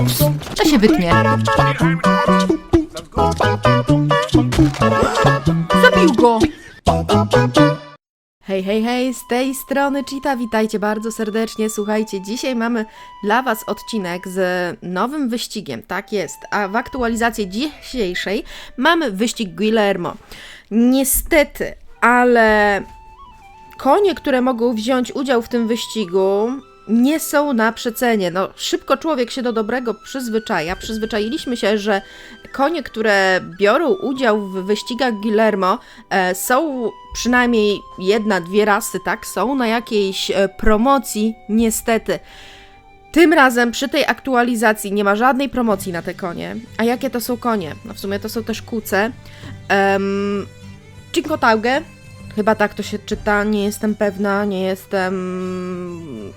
Ups, to się wytnie. Zabił go! Hej, hej, hej, z tej strony Cheetah, witajcie bardzo serdecznie. Słuchajcie, dzisiaj mamy dla Was odcinek z nowym wyścigiem, tak jest. A w aktualizacji dzisiejszej mamy wyścig Guillermo. Niestety, ale konie, które mogą wziąć udział w tym wyścigu, nie są na przecenie. No, szybko człowiek się do dobrego przyzwyczaja. Przyzwyczailiśmy się, że konie, które biorą udział w wyścigach Guillermo, e, są przynajmniej jedna, dwie rasy, tak? Są na jakiejś e, promocji, niestety. Tym razem przy tej aktualizacji nie ma żadnej promocji na te konie. A jakie to są konie? No w sumie to są też kuce. Um, Cinque Tauge, Chyba tak to się czyta, nie jestem pewna, nie jestem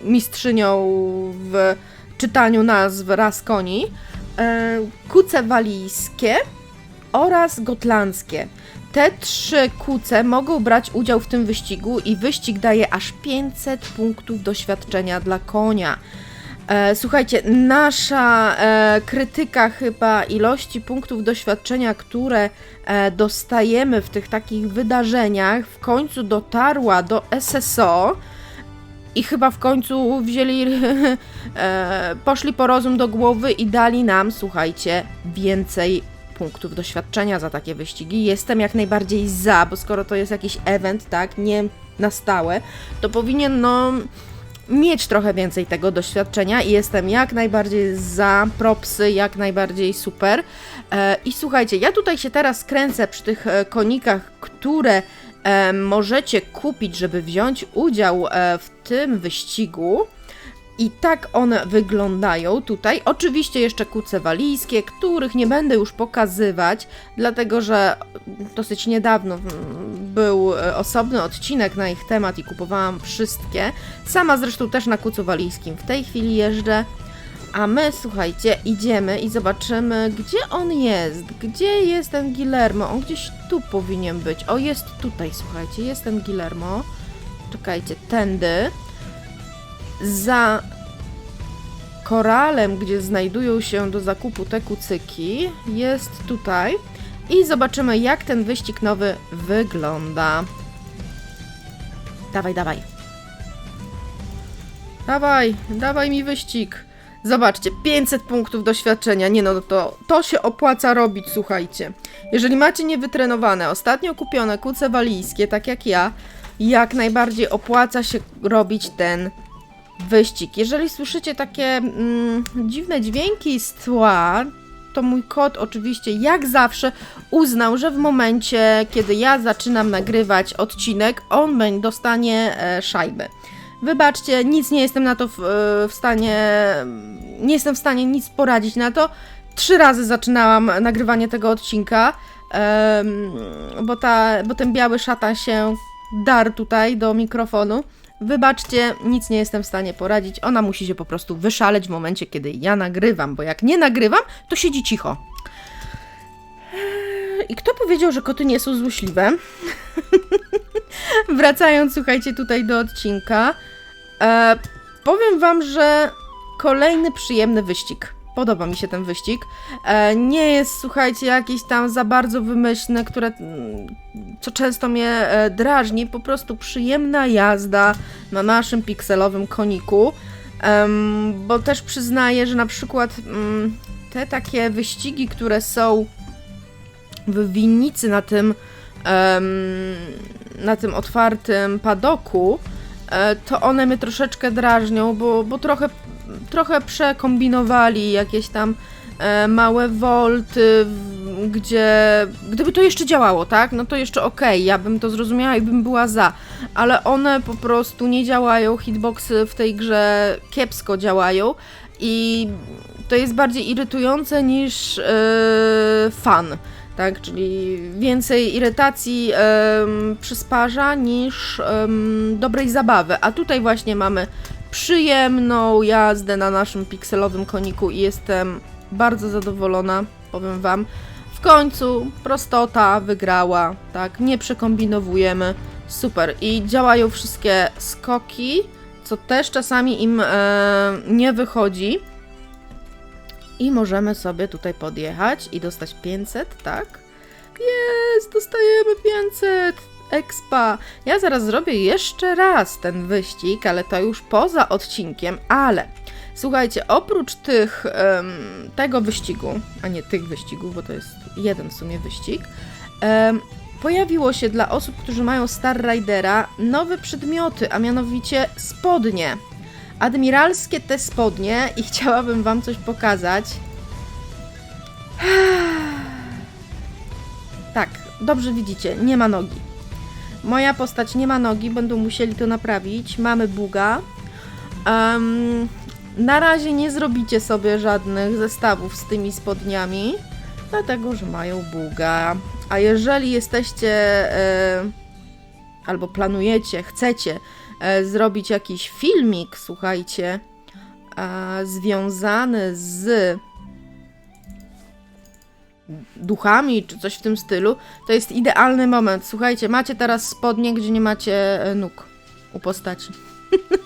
mistrzynią w czytaniu nazw ras koni. E, kuce walijskie oraz gotlandzkie. Te trzy kuce mogą brać udział w tym wyścigu i wyścig daje aż 500 punktów doświadczenia dla konia. E, słuchajcie, nasza e, krytyka chyba ilości punktów doświadczenia, które e, dostajemy w tych takich wydarzeniach, w końcu dotarła do SSO i chyba w końcu wzięli, e, poszli po rozum do głowy i dali nam, słuchajcie, więcej punktów doświadczenia za takie wyścigi. Jestem jak najbardziej za, bo skoro to jest jakiś event, tak, nie na stałe, to powinien, no mieć trochę więcej tego doświadczenia i jestem jak najbardziej za propsy, jak najbardziej super. E, I słuchajcie, ja tutaj się teraz kręcę przy tych e, konikach, które e, możecie kupić, żeby wziąć udział w tym wyścigu. I tak one wyglądają tutaj. Oczywiście jeszcze kuce walijskie, których nie będę już pokazywać, dlatego że dosyć niedawno był e, osobny odcinek na ich temat i kupowałam wszystkie. Sama zresztą też na kucu walijskim w tej chwili jeżdżę. A my, słuchajcie, idziemy i zobaczymy, gdzie on jest. Gdzie jest ten Guillermo? On gdzieś tu powinien być. O, jest tutaj, słuchajcie, jest ten Guillermo. Czekajcie, tędy za koralem, gdzie znajdują się do zakupu te kucyki, jest tutaj. I zobaczymy, jak ten wyścig nowy wygląda. Dawaj, dawaj. Dawaj, dawaj mi wyścig. Zobaczcie, 500 punktów doświadczenia. Nie no, to, to się opłaca robić, słuchajcie. Jeżeli macie niewytrenowane, ostatnio kupione kuce walijskie, tak jak ja, jak najbardziej opłaca się robić ten wyścig. Jeżeli słyszycie takie mm, dziwne dźwięki z tła, to mój kot oczywiście, jak zawsze, uznał, że w momencie, kiedy ja zaczynam nagrywać odcinek, on dostanie e, szajby. Wybaczcie, nic nie jestem na to w, e, w stanie, nie jestem w stanie nic poradzić na to. Trzy razy zaczynałam nagrywanie tego odcinka, bo, ta, bo ten biały szatan się dar tutaj do mikrofonu. Wybaczcie, nic nie jestem w stanie poradzić. Ona musi się po prostu wyszaleć w momencie, kiedy ja nagrywam, bo jak nie nagrywam, to siedzi cicho. I kto powiedział, że koty nie są złośliwe? Wracając, słuchajcie, tutaj do odcinka. E, powiem Wam, że kolejny przyjemny wyścig. Podoba mi się ten wyścig. E, nie jest, słuchajcie, jakiś tam za bardzo wymyślny, które, mm, co często mnie e, drażni. Po prostu przyjemna jazda na naszym pikselowym koniku. Bo też przyznaję, że na przykład mm, te takie wyścigi, które są w winnicy na tym, na tym otwartym padoku, e, to one mnie troszeczkę drażnią, bo, bo trochę, trochę przekombinowali jakieś tam e, małe wolty, gdzie gdyby to jeszcze działało, tak, no to jeszcze okej, ja bym to zrozumiała i bym była za, ale one po prostu nie działają, hitboxy w tej grze kiepsko działają i to jest bardziej irytujące niż e, fan tak, czyli więcej irytacji em, przysparza niż em, dobrej zabawy. A tutaj właśnie mamy przyjemną jazdę na naszym pikselowym koniku i jestem bardzo zadowolona, powiem Wam. W końcu prostota wygrała, tak, nie przekombinowujemy. Super. I działają wszystkie skoki, co też czasami im e, nie wychodzi. I możemy sobie tutaj podjechać i dostać 500, tak? Jest, dostajemy 500! Expa! Ja zaraz zrobię jeszcze raz ten wyścig, ale to już poza odcinkiem, ale słuchajcie, oprócz tych, em, tego wyścigu, a nie tych wyścigów, bo to jest jeden w sumie wyścig, em, pojawiło się dla osób, którzy mają Star Ridera nowe przedmioty, a mianowicie spodnie. Admiralskie te spodnie i chciałabym wam coś pokazać. Tak, dobrze widzicie, nie ma nogi. Moja postać nie ma nogi, będą musieli to naprawić. Mamy buga. Em, na razie nie zrobicie sobie żadnych zestawów z tymi spodniami, dlatego że mają buga. A jeżeli jesteście e, albo planujecie, chcecie e, zrobić jakiś filmik, słuchajcie, e, związany z duchami czy coś w tym stylu, to jest idealny moment. Słuchajcie, macie teraz spodnie, gdzie nie macie e, nóg u postaci.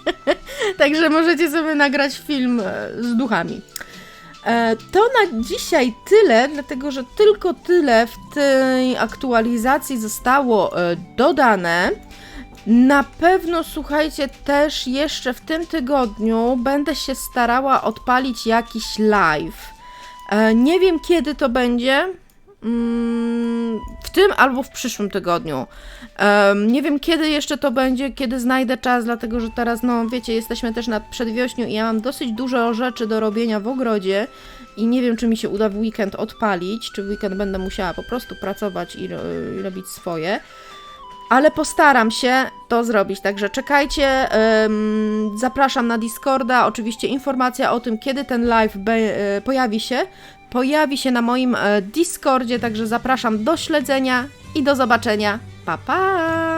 Także możecie sobie nagrać film e, z duchami. E, To na dzisiaj tyle, dlatego że tylko tyle w tej aktualizacji zostało dodane. Na pewno, słuchajcie, też jeszcze w tym tygodniu będę się starała odpalić jakiś live. E, Nie wiem kiedy to będzie. Mm, W tym albo w przyszłym tygodniu. Em, Nie wiem kiedy jeszcze to będzie, kiedy znajdę czas, dlatego że teraz, no wiecie, jesteśmy też na przedwiośniu i ja mam dosyć dużo rzeczy do robienia w ogrodzie i nie wiem, czy mi się uda w weekend odpalić, czy w weekend będę musiała po prostu pracować i, i robić swoje. Ale postaram się to zrobić, także czekajcie. em, zapraszam na Discorda. Oczywiście informacja o tym, kiedy ten live e, pojawi się, pojawi się na moim e, Discordzie, także zapraszam do śledzenia i do zobaczenia. Pa pa!